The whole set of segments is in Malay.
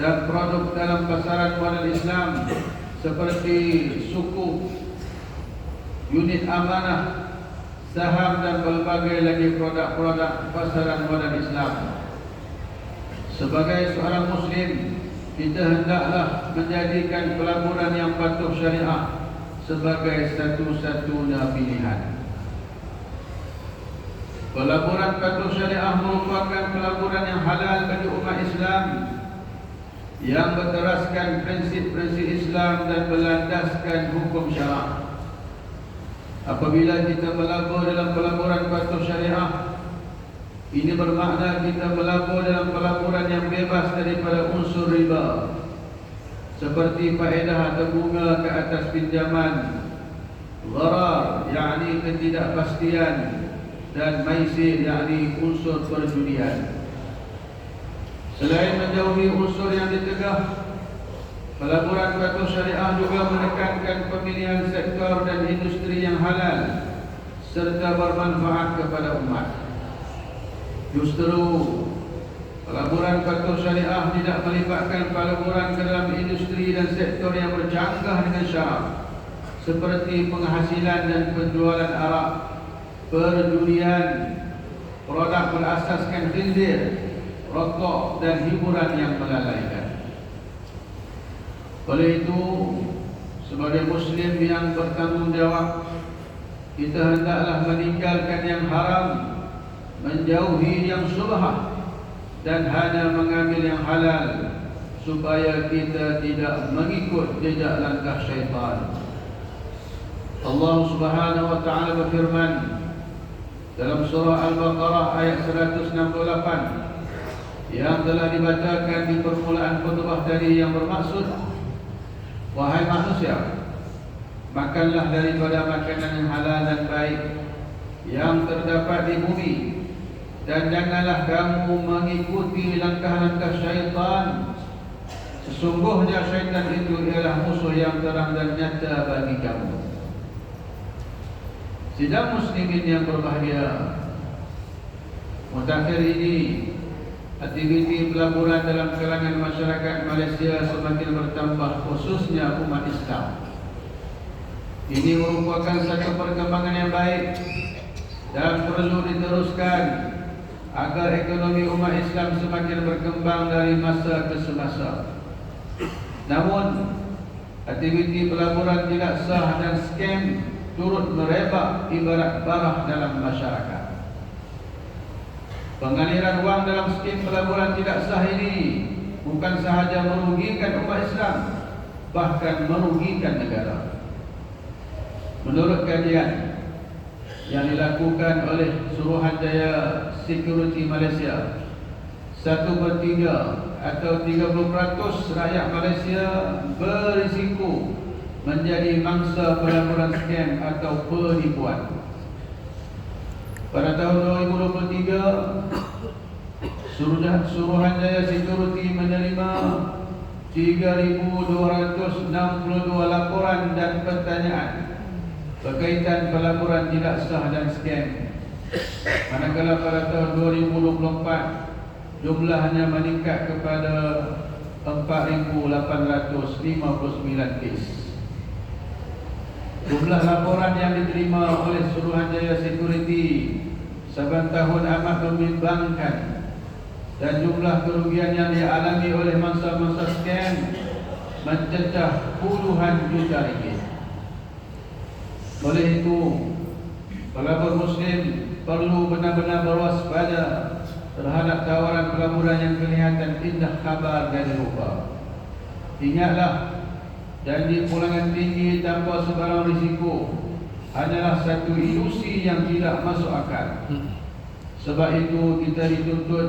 dan produk dalam pasaran modern Islam seperti suku, unit amanah, saham dan berbagai lagi produk-produk pasaran modern Islam. Sebagai seorang Muslim, kita hendaklah menjadikan pelaburan yang patuh syariah sebagai satu-satunya pilihan. Pelaburan patuh syariah merupakan pelaburan yang halal bagi umat Islam yang berteraskan prinsip-prinsip Islam dan berlandaskan hukum syarak. Apabila kita melabur dalam pelaburan patuh syariah, ini bermakna kita melabur dalam pelaburan yang bebas daripada unsur riba seperti faedah atau bunga ke atas pinjaman gharar yakni ketidakpastian dan maisir yakni unsur perjudian selain menjauhi unsur yang ditegah pelaburan patuh syariah juga menekankan pemilihan sektor dan industri yang halal serta bermanfaat kepada umat. Justru pelaburan patuh syariah tidak melibatkan pelaburan ke dalam industri dan sektor yang bercanggah dengan syarak seperti penghasilan dan penjualan arak, perjudian, produk berasaskan khinzir, rokok dan hiburan yang melalaikan. Oleh itu, sebagai Muslim yang bertanggungjawab, kita hendaklah meninggalkan yang haram menjauhi yang subhah dan hanya mengambil yang halal supaya kita tidak mengikut jejak langkah syaitan. Allah Subhanahu wa taala berfirman dalam surah Al-Baqarah ayat 168 yang telah dibacakan di permulaan khutbah tadi yang bermaksud wahai manusia makanlah daripada makanan yang halal dan baik yang terdapat di bumi dan janganlah kamu mengikuti langkah-langkah syaitan. Sesungguhnya syaitan itu ialah musuh yang terang dan nyata bagi kamu. Sidang muslimin yang berbahagia Mutakhir ini Aktiviti pelaburan dalam kalangan masyarakat Malaysia semakin bertambah khususnya umat Islam Ini merupakan satu perkembangan yang baik Dan perlu diteruskan agar ekonomi umat Islam semakin berkembang dari masa ke semasa. Namun, aktiviti pelaburan tidak sah dan skam turut merebak ibarat barah dalam masyarakat. Pengaliran wang dalam skim pelaburan tidak sah ini bukan sahaja merugikan umat Islam, bahkan merugikan negara. Menurut kajian, yang dilakukan oleh Suruhanjaya Security Malaysia satu per tiga atau 30% rakyat Malaysia berisiko menjadi mangsa pelaburan scam atau penipuan. Pada tahun 2023, Suruhanjaya Security menerima 3,262 laporan dan pertanyaan berkaitan pelaburan tidak sah dan scam. Manakala pada tahun 2024 jumlahnya meningkat kepada 4,859 kes. Jumlah laporan yang diterima oleh Suruhanjaya Security saban tahun amat membimbangkan dan jumlah kerugian yang dialami oleh masa-masa scam mencecah puluhan juta ringgit. Oleh itu, pelabur Muslim perlu benar-benar berwaspada terhadap tawaran pelaburan yang kelihatan indah kabar dan rupa. Ingatlah, janji pulangan tinggi tanpa sebarang risiko hanyalah satu ilusi yang tidak masuk akal. Sebab itu kita dituntut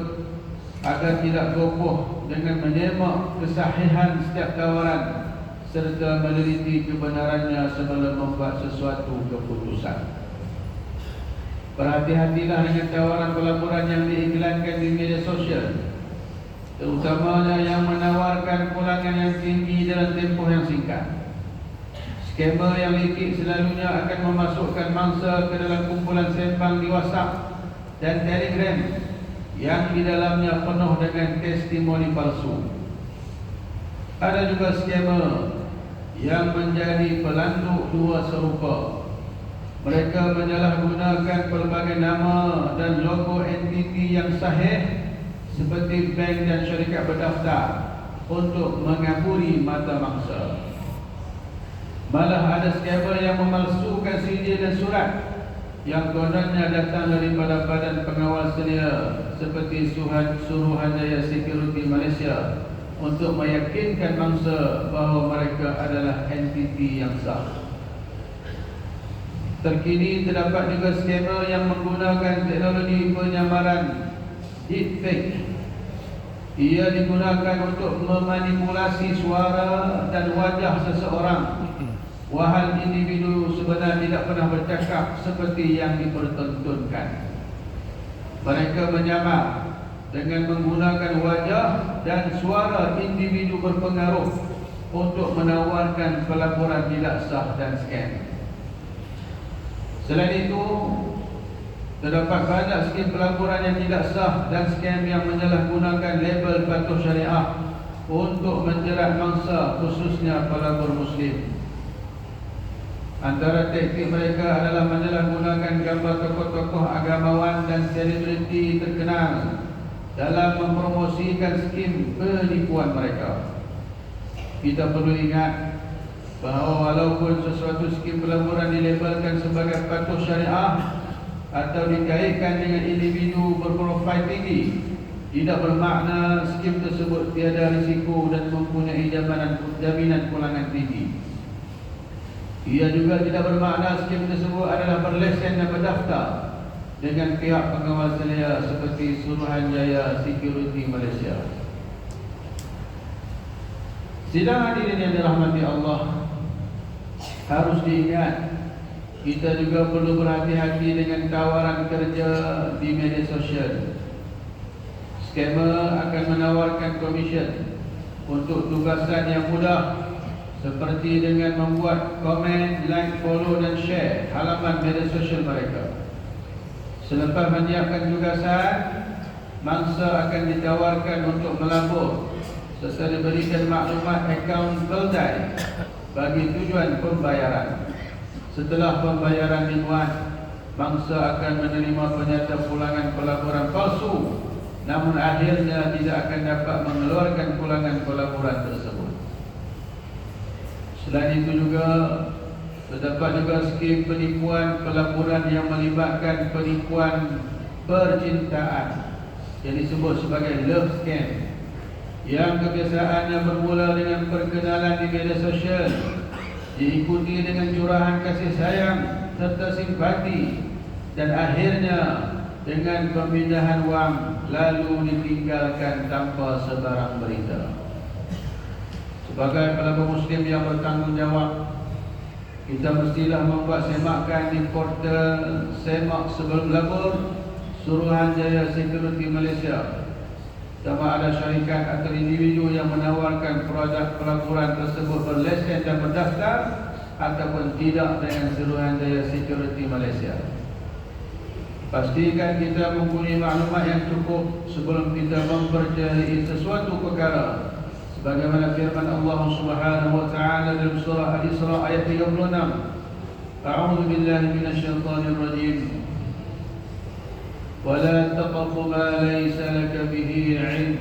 agar tidak gopoh dengan menyemak kesahihan setiap tawaran serta meneliti kebenarannya sebelum membuat sesuatu keputusan. Berhati-hatilah dengan tawaran pelaburan yang diiklankan di media sosial Terutamanya yang menawarkan pulangan yang tinggi dalam tempoh yang singkat Skamer yang licik selalunya akan memasukkan mangsa ke dalam kumpulan sembang di WhatsApp dan Telegram Yang di dalamnya penuh dengan testimoni palsu Ada juga skema yang menjadi pelanduk dua serupa. Mereka menyalahgunakan pelbagai nama dan logo entiti yang sahih seperti bank dan syarikat berdaftar untuk mengaburi mata mangsa. Malah ada skema yang memalsukan CD dan surat yang kononnya datang daripada Badan Pengawal Selia seperti Suruhanjaya Security Malaysia untuk meyakinkan mangsa bahawa mereka adalah entiti yang sah. Terkini terdapat juga skema yang menggunakan teknologi penyamaran deepfake. Ia digunakan untuk memanipulasi suara dan wajah seseorang. Wahal individu sebenarnya tidak pernah bercakap seperti yang dipertontonkan. Mereka menyamar dengan menggunakan wajah dan suara individu berpengaruh untuk menawarkan pelaporan tidak sah dan scam. Selain itu, terdapat banyak skim pelaporan yang tidak sah dan scam yang menyalahgunakan label patuh syariah untuk menjerat mangsa khususnya pelabur muslim. Antara teknik mereka adalah menyalahgunakan gambar tokoh-tokoh agamawan dan selebriti terkenal dalam mempromosikan skim penipuan mereka. Kita perlu ingat bahawa walaupun sesuatu skim pelaburan dilabelkan sebagai patuh syariah atau dikaitkan dengan individu berprofil tinggi, tidak bermakna skim tersebut tiada risiko dan mempunyai jaminan, jaminan pulangan tinggi. Ia juga tidak bermakna skim tersebut adalah berlesen dan berdaftar dengan pihak pengawal selia seperti Suruhanjaya Security Malaysia. Sidang hadirin yang dirahmati Allah harus diingat kita juga perlu berhati-hati dengan tawaran kerja di media sosial. Skamer akan menawarkan komisen untuk tugasan yang mudah seperti dengan membuat komen, like, follow dan share halaman media sosial mereka. Selepas menyiapkan tugasan Mangsa akan ditawarkan untuk melabur Serta diberikan maklumat akaun keldai Bagi tujuan pembayaran Setelah pembayaran dimuat Mangsa akan menerima penyata pulangan pelaburan palsu. Namun akhirnya tidak akan dapat mengeluarkan pulangan pelaburan tersebut. Selain itu juga Terdapat juga skim penipuan pelaburan yang melibatkan penipuan percintaan yang disebut sebagai love scam yang kebiasaannya bermula dengan perkenalan di media sosial diikuti dengan curahan kasih sayang serta simpati dan akhirnya dengan pemindahan wang lalu ditinggalkan tanpa sebarang berita. Sebagai pelabur muslim yang bertanggungjawab kita mestilah membuat semakan di portal semak sebelum labur Suruhanjaya Security Malaysia sama ada syarikat atau individu yang menawarkan produk pelaburan tersebut berlesen dan berdaftar ataupun tidak dengan Suruhanjaya Security Malaysia Pastikan kita mempunyai maklumat yang cukup sebelum kita mempercayai sesuatu perkara Bagaimana firman Allah Subhanahu wa taala dalam surah Al-Isra ayat 36. A'udzu billahi minasyaitonir rajim. ولا تقف ما ليس لك به علم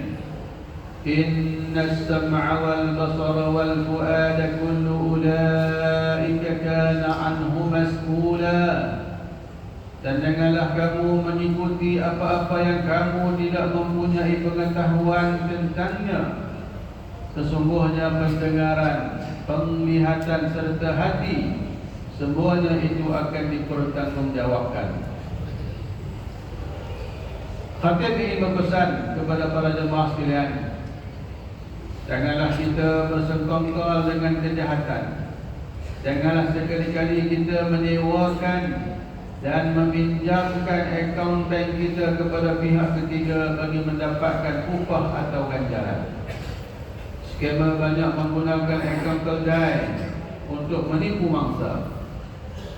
إن السمع والبصر والفؤاد كل أولئك كان عنه مسؤولا dan janganlah kamu mengikuti apa-apa yang kamu tidak mempunyai pengetahuan tentangnya Sesungguhnya pendengaran, penglihatan serta hati Semuanya itu akan dipertanggungjawabkan Khatib ini berpesan kepada para jemaah sekalian Janganlah kita bersengkongkol dengan kejahatan Janganlah sekali-kali kita menyewakan dan meminjamkan akaun bank kita kepada pihak ketiga bagi mendapatkan upah atau ganjaran. Skamer banyak menggunakan akaun keldai untuk menipu mangsa.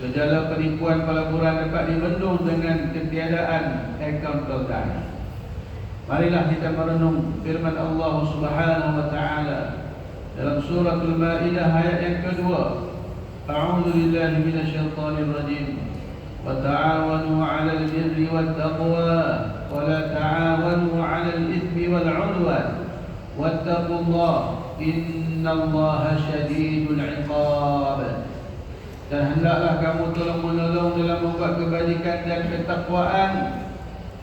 Gejala penipuan pelaburan dapat dibendung dengan ketiadaan akaun keldai. Marilah kita merenung firman Allah Subhanahu wa taala dalam surah Al-Maidah ayat yang kedua. A'udzu billahi minasyaitonir rajim. Wa ta'awanu 'alal birri wat taqwa wa la ta'awanu 'alal itsmi wal 'udwan. Wattaqullaha innallaha syadidul 'iqab. Dan hendaklah kamu tolong menolong dalam membuat kebajikan dan ketakwaan.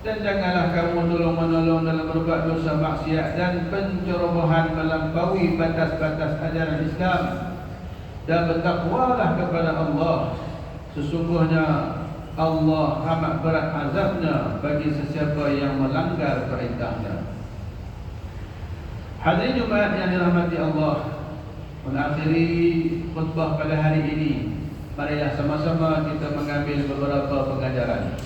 Dan janganlah kamu tolong menolong dalam berbuat dosa maksiat dan pencerobohan melampaui batas-batas ajaran Islam. Dan bertakwalah kepada Allah. Sesungguhnya Allah amat berat azabnya bagi sesiapa yang melanggar perintahnya. Hadirin Jumaat yang dirahmati Allah mengakhiri khutbah pada hari ini marilah sama-sama kita mengambil beberapa pengajaran